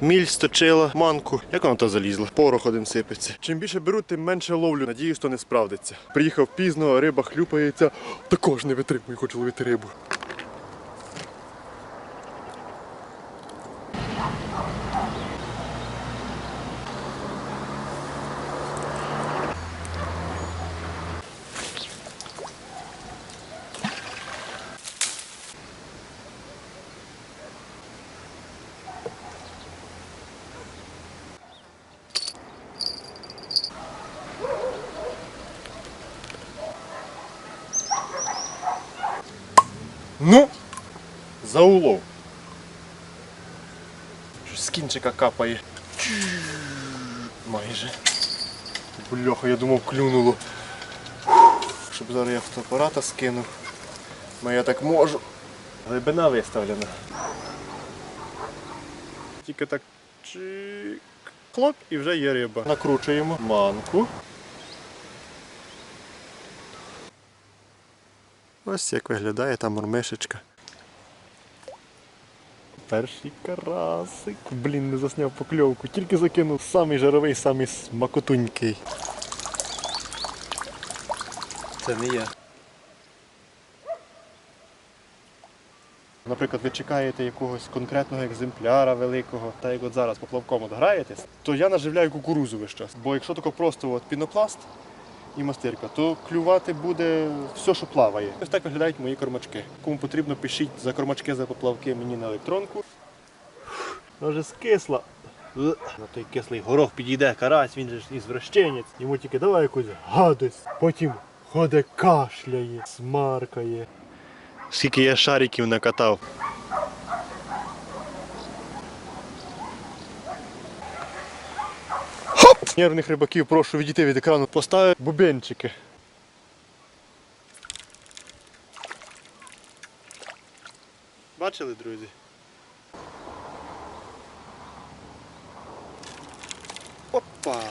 Міль сточила, манку. Як воно то залізла? Порох один сипеться. Чим більше беру, тим менше ловлю. Надію, що не справдиться. Приїхав пізно, риба хлюпається. Також не витримую, хочу ловити рибу. Ну, за улов. Щось з кінчика капає. Майже. Бляха, я думав, клюнуло. Щоб зараз я фотоапарата скинув. Ну я так можу. Глибина виставлена. Тільки так чик. Хлоп і вже є риба. Накручуємо манку. Ось як виглядає та мормишечка. Перший карасик. Блін, не засняв покльовку. Тільки закинув самий жаровий, самий смакотунький. Це не я. Наприклад, ви чекаєте якогось конкретного екземпляра великого, та як от зараз поплавком от граєтесь, то я наживляю кукурузу весь час. Бо якщо тако просто от пінопласт і мастирка, то клювати буде все, що плаває. Ось так виглядають мої кормачки. Кому потрібно, пишіть за кормачки, за поплавки мені на електронку. Вона вже скисла. На той кислий горох підійде карась, він же ж ізвращенець. Йому тільки давай якусь гадость. Потім ходить кашляє, смаркає. Скільки я шариків накатав. Нервних рибаків прошу відійти від екрану, поставити бубенчики. Бачили, друзі? Опа!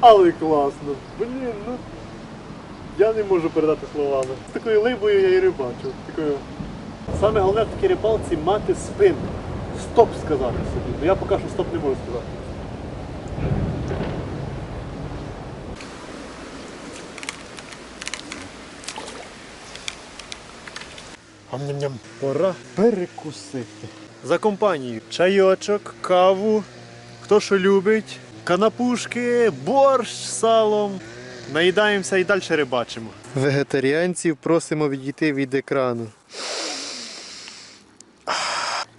Але класно. Блін, ну я не можу передати словами. З такою либою я і рибачу. Такою... Саме головне в такій рибалці мати спин. Стоп сказати собі. Ну я поки що стоп не можу сказати. Ам-ням-ням. Пора перекусити. За компанію. Чайочок, каву. Хто що любить, канапушки, борщ з салом. Наїдаємося і далі рибачимо. Вегетаріанців просимо відійти від екрану.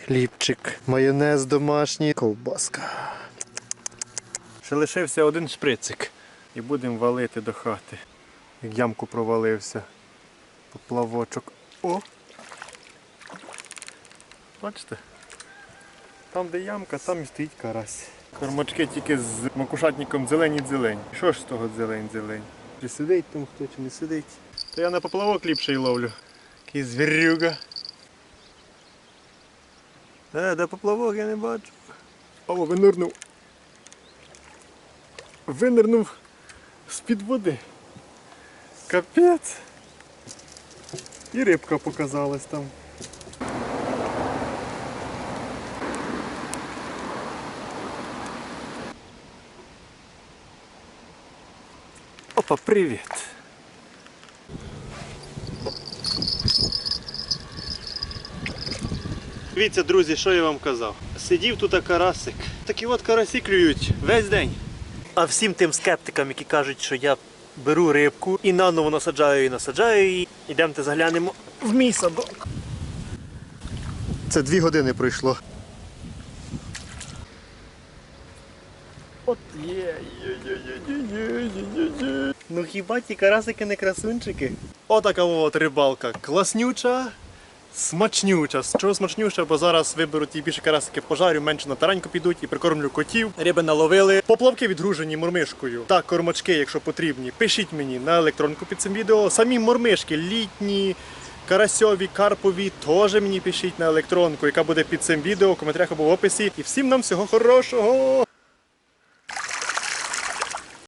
Хлібчик, майонез домашній, ковбаска. Ще лишився один шприцик. І будемо валити до хати. Як ямку провалився. Поплавочок. О! Бачите? Там, де ямка, там і стоїть карась. Кормачки тільки з макушатником зелені-зелень. Що ж з того зелень-зелень? Чи сидить там хто, чи не сидить? То я на поплавок ліпше й ловлю. Який звірюга. Е, де поплавок я не бачу. О, винирнув. Винирнув з-під води. Капець. І рибка показалась там. Опа, привіт! Дивіться, друзі, що я вам казав. Сидів тут карасик. Такі от карасі клюють весь день. А всім тим скептикам, які кажуть, що я беру рибку і наново насаджаю її, насаджаю її. Ідемте заглянемо в мій садок. Це дві години пройшло. От є. Ну хіба ті карасики не красунчики? Отака от рибалка класнюча, смачнюча. Чого смачнюча, бо зараз виберу ті більше карасики пожарю, менше на тараньку підуть і прикормлю котів. Риби наловили. Поплавки відгружені мормишкою. Та кормачки, якщо потрібні, пишіть мені на електронку під цим відео. Самі мормишки літні. Карасьові, карпові, теж мені пишіть на електронку, яка буде під цим відео в коментарях або в описі. І всім нам всього хорошого!